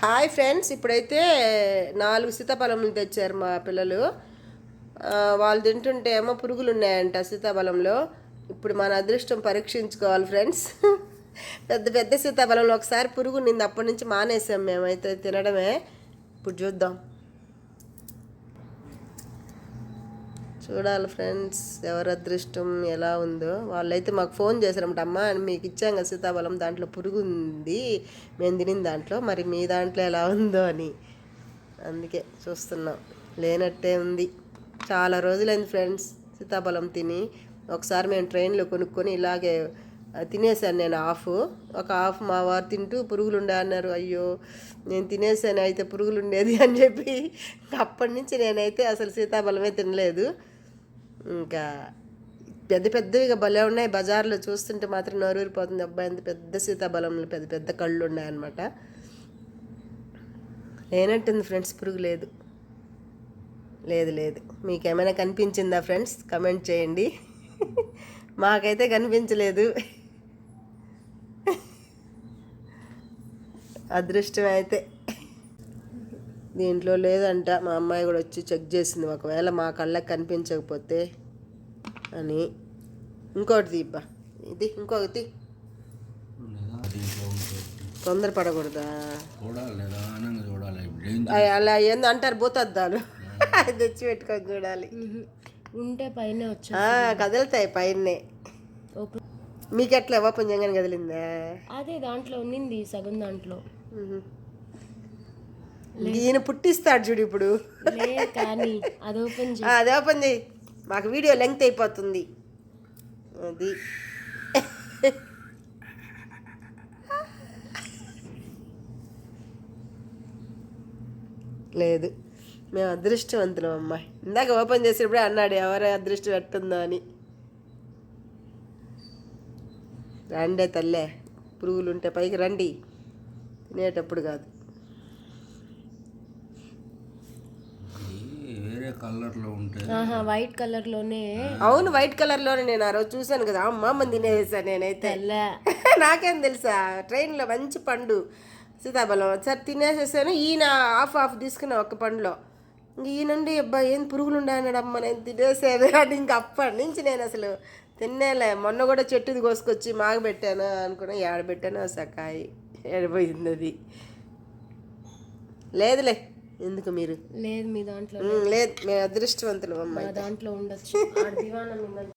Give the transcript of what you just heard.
Hi friends ఇప్పుడైతే నాలుగు సీతాఫలములు తెచ్చారు మా పిల్లలు. వాళ్ళు తింటుంటే ఏమో పురుగులు ఉన్నాయంట సీతాఫలంలో. ఇప్పుడు మన అదృష్టం పరీక్షించుకోవాలి ఫ్రెండ్స్. పెద్ద పెద్ద సీతాఫలంలో ఒకసారి పురుగు నింది అప్పటి నుంచి మానేసాం మేమైతే తినడమే. ఇప్పుడు చూద్దాం. చూడాలి ఫ్రెండ్స్ ఎవరి అదృష్టం ఎలా ఉందో. వాళ్ళైతే మాకు ఫోన్ చేశారన్నమాట అమ్మ మీకు ఇచ్చాం కదా సీతాఫలం దాంట్లో పురుగు ఉంది మేము తినిన దాంట్లో మరి మీ దాంట్లో ఎలా ఉందో అని. అందుకే చూస్తున్నాం లేనట్టే ఉంది. చాలా రోజులైంది ఫ్రెండ్స్ సీతాఫలం తిని ఒకసారి మేము ట్రైన్లో కొనుక్కొని ఇలాగే తినేసాను నేను హాఫ్ ఒక హాఫ్ మా వారు తింటూ పురుగులు ఉండే అన్నారు అయ్యో నేను తినేసాను అయితే పురుగులు ఉండేది అని చెప్పి. అప్పటి నుంచి నేనైతే అసలు సీతాఫలమే తినలేదు. ఇంకా పెద్ద పెద్దవి భలే ఉన్నాయి. బజార్లో చూస్తుంటే మాత్రం నోరూరిపోతుంది. అబ్బాయి అంత పెద్ద సీతాఫలంలో పెద్ద పెద్ద కళ్ళు ఉన్నాయన్నమాట. లేనట్టుంది ఫ్రెండ్స్ పురుగు లేదు. లేదు లేదు. మీకు ఏమైనా కనిపించిందా ఫ్రెండ్స్? కమెంట్ చేయండి. మాకైతే కనిపించలేదు. అదృష్టం అయితే దీంట్లో లేదంట. మా అమ్మాయి కూడా వచ్చి చెక్ చేసింది. ఒకవేళ మా కళ్ళకి కనిపించకపోతే అని. ఇంకోటి తీబ్బా ఇది ఇంకొకటి. తొందరపడకూడదా? ఏం అయ్ అలా ఏందో అంటారు భూతద్దాలు. అది తెచ్చి పెట్టుకొని చూడాలి. ఉంటే పైన వచ్చా కదులుతాయి పైనే. మీకు ఎట్లా ఓపెన్ చేయగానే కదిలిందా? అదే దాంట్లో ఉన్నింది సగం దాంట్లో. ఈయన పుట్టిస్తాడు చూడు ఇప్పుడు. అది ఓపెన్ అది ఓపెన్ చేయి. మాకు వీడియో లెంగ్త్ అయిపోతుంది. అది. లేదు. మేము అదృష్టవంతులం అమ్మాయి. ఇందాక ఓపెన్ చేసేటప్పుడే అన్నాడు ఎవరి అదృష్టం ఎట్టుందో అని. రండే తల్లే. పురుగులు ఉంటే పైకి రండి. తినేటప్పుడు కాదు. ఇది వేరే కలర్లో ఉంటే ఆహా వైట్ కలర్లోనే అవును వైట్ కలర్లోనే నేను ఆ రోజు చూశాను కదా అమ్మ మంది తినేసాను నేనైతే. తెల్ల. నాకేం తెలుసా ట్రైన్లో మంచి పండు సీతాఫలం సార్ తినేసేసాను ఈయన హాఫ్ హాఫ్ తీసుకున్నా ఒక పండులో. ఇంక ఈ నుండి అబ్బా ఏం పురుగులు ఉన్నాయన్నాడు అమ్మ నేను తినేసేది అంటే ఇంక అప్పటి నుంచి నేను అసలు తినేలే మొన్న కూడా చెట్టుది కోసుకొచ్చి మాగ పెట్టాను అనుకున్నా ఏడ పెట్టాను సకాయి ఏడిపోయింది అది. లేదులే. ఎందుకు మీరు? లేదు మీ దాంట్లో లేదు. మేము అదృష్టవంతులు అమ్మాయి. మా దాంట్లో ఉండొచ్చు.